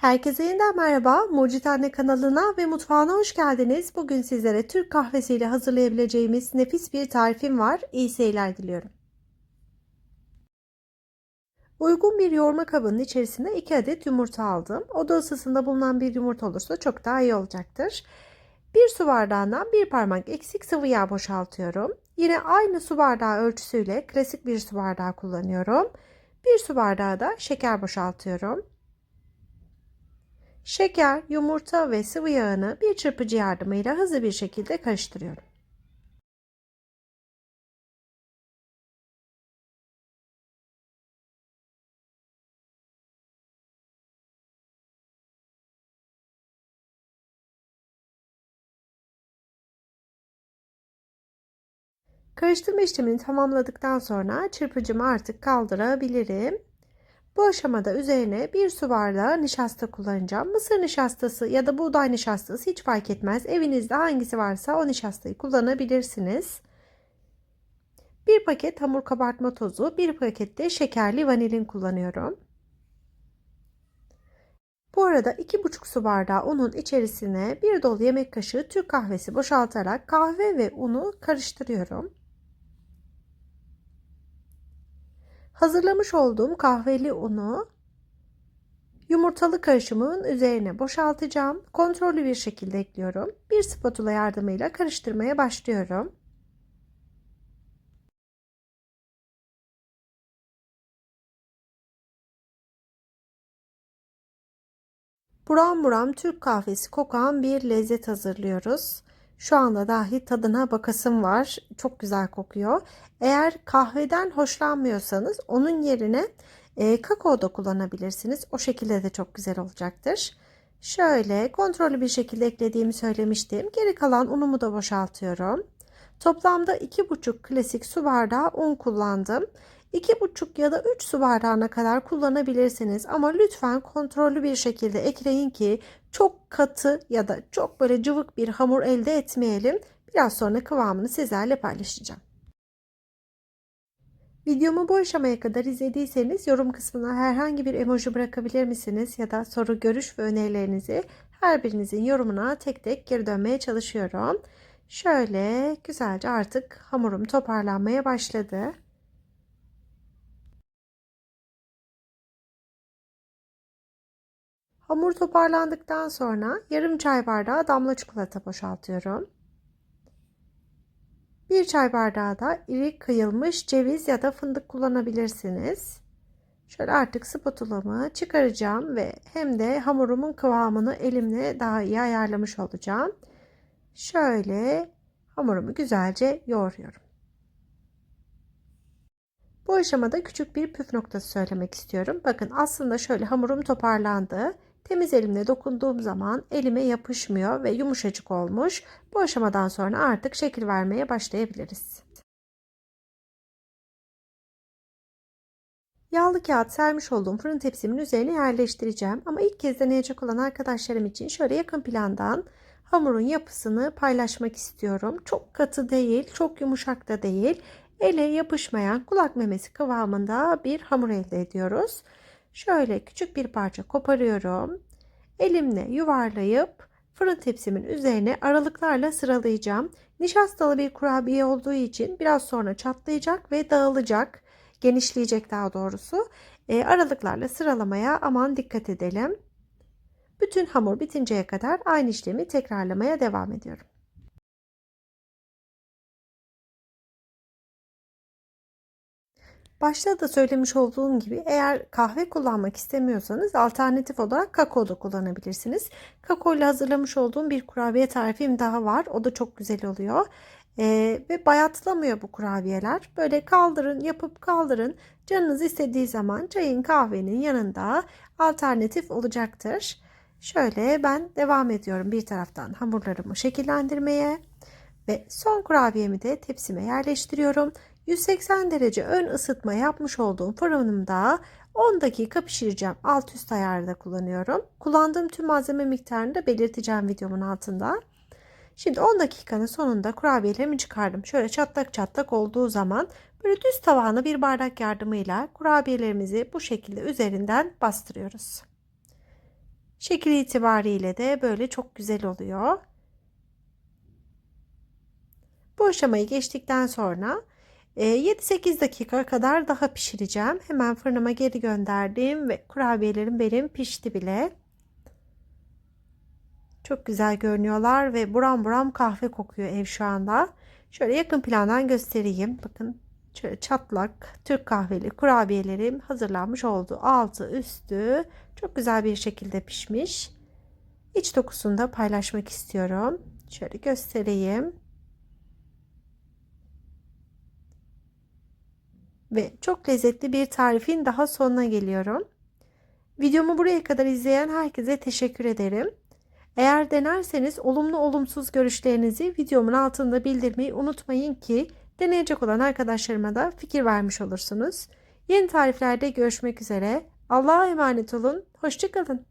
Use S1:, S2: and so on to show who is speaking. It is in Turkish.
S1: Herkese yeniden merhaba. Mucit Anne kanalına ve mutfağına hoş geldiniz. Bugün sizlere Türk kahvesiyle hazırlayabileceğimiz nefis bir tarifim var. İyi seyirler diliyorum. Uygun bir yoğurma kabının içerisine 2 adet yumurta aldım. Oda ısısında bulunan bir yumurta olursa çok daha iyi olacaktır. 1 su bardağından 1 parmak eksik sıvı yağ boşaltıyorum. Yine aynı su bardağı ölçüsüyle klasik bir su bardağı kullanıyorum. 1 su bardağı da şeker boşaltıyorum. Şeker, yumurta ve sıvı yağını bir çırpıcı yardımıyla hızlı bir şekilde karıştırıyorum. Karıştırma işlemini tamamladıktan sonra çırpıcımı artık kaldırabilirim. Bu aşamada üzerine bir su bardağı nişasta kullanacağım. Mısır nişastası ya da buğday nişastası hiç fark etmez. Evinizde hangisi varsa o nişastayı kullanabilirsiniz. Bir paket hamur kabartma tozu, bir paket de şekerli vanilin kullanıyorum. Bu arada 2,5 su bardağı unun içerisine bir dolu yemek kaşığı Türk kahvesi boşaltarak kahve ve unu karıştırıyorum. Hazırlamış olduğum kahveli unu yumurtalı karışımın üzerine boşaltacağım. Kontrollü bir şekilde ekliyorum. Bir spatula yardımıyla karıştırmaya başlıyorum. Buram buram Türk kahvesi kokan bir lezzet hazırlıyoruz. Şu anda dahi tadına bakasım var. Çok güzel kokuyor. Eğer kahveden hoşlanmıyorsanız onun yerine e, kakao da kullanabilirsiniz. O şekilde de çok güzel olacaktır. Şöyle kontrollü bir şekilde eklediğimi söylemiştim. Geri kalan unumu da boşaltıyorum. Toplamda 2,5 klasik su bardağı un kullandım. 2,5 ya da 3 su bardağına kadar kullanabilirsiniz ama lütfen kontrollü bir şekilde ekleyin ki çok katı ya da çok böyle cıvık bir hamur elde etmeyelim. Biraz sonra kıvamını sizlerle paylaşacağım. Videomu bu aşamaya kadar izlediyseniz yorum kısmına herhangi bir emoji bırakabilir misiniz? Ya da soru, görüş ve önerilerinizi her birinizin yorumuna tek tek geri dönmeye çalışıyorum. Şöyle güzelce artık hamurum toparlanmaya başladı. Hamur toparlandıktan sonra yarım çay bardağı damla çikolata boşaltıyorum. Bir çay bardağı da iri kıyılmış ceviz ya da fındık kullanabilirsiniz. Şöyle artık spatulamı çıkaracağım ve hem de hamurumun kıvamını elimle daha iyi ayarlamış olacağım. Şöyle hamurumu güzelce yoğuruyorum. Bu aşamada küçük bir püf noktası söylemek istiyorum. Bakın aslında şöyle hamurum toparlandı. Temiz elimle dokunduğum zaman elime yapışmıyor ve yumuşacık olmuş. Bu aşamadan sonra artık şekil vermeye başlayabiliriz. Yağlı kağıt sermiş olduğum fırın tepsimin üzerine yerleştireceğim. Ama ilk kez deneyecek olan arkadaşlarım için şöyle yakın plandan hamurun yapısını paylaşmak istiyorum. Çok katı değil, çok yumuşak da değil. Ele yapışmayan kulak memesi kıvamında bir hamur elde ediyoruz. Şöyle küçük bir parça koparıyorum. Elimle yuvarlayıp fırın tepsimin üzerine aralıklarla sıralayacağım. Nişastalı bir kurabiye olduğu için biraz sonra çatlayacak ve dağılacak. Genişleyecek daha doğrusu. E, aralıklarla sıralamaya aman dikkat edelim. Bütün hamur bitinceye kadar aynı işlemi tekrarlamaya devam ediyorum. Başta da söylemiş olduğum gibi eğer kahve kullanmak istemiyorsanız alternatif olarak kakao da kullanabilirsiniz. Kakao ile hazırlamış olduğum bir kurabiye tarifim daha var. O da çok güzel oluyor. Ee, ve bayatlamıyor bu kurabiyeler. Böyle kaldırın, yapıp kaldırın. Canınız istediği zaman çayın kahvenin yanında alternatif olacaktır. Şöyle ben devam ediyorum bir taraftan hamurlarımı şekillendirmeye ve son kurabiyemi de tepsime yerleştiriyorum. 180 derece ön ısıtma yapmış olduğum fırınımda 10 dakika pişireceğim. Alt üst ayarda kullanıyorum. Kullandığım tüm malzeme miktarını da belirteceğim videomun altında. Şimdi 10 dakikanın sonunda kurabiyelerimi çıkardım. Şöyle çatlak çatlak olduğu zaman böyle düz tavana bir bardak yardımıyla kurabiyelerimizi bu şekilde üzerinden bastırıyoruz. Şekil itibariyle de böyle çok güzel oluyor. Bu aşamayı geçtikten sonra 7-8 e, dakika kadar daha pişireceğim. Hemen fırınıma geri gönderdim ve kurabiyelerim benim pişti bile. Çok güzel görünüyorlar ve buram buram kahve kokuyor ev şu anda. Şöyle yakın plandan göstereyim. Bakın şöyle çatlak Türk kahveli kurabiyelerim hazırlanmış oldu. Altı üstü çok güzel bir şekilde pişmiş. İç dokusunu da paylaşmak istiyorum. Şöyle göstereyim. Ve çok lezzetli bir tarifin daha sonuna geliyorum. Videomu buraya kadar izleyen herkese teşekkür ederim. Eğer denerseniz olumlu olumsuz görüşlerinizi videomun altında bildirmeyi unutmayın ki deneyecek olan arkadaşlarıma da fikir vermiş olursunuz. Yeni tariflerde görüşmek üzere. Allah'a emanet olun. Hoşçakalın.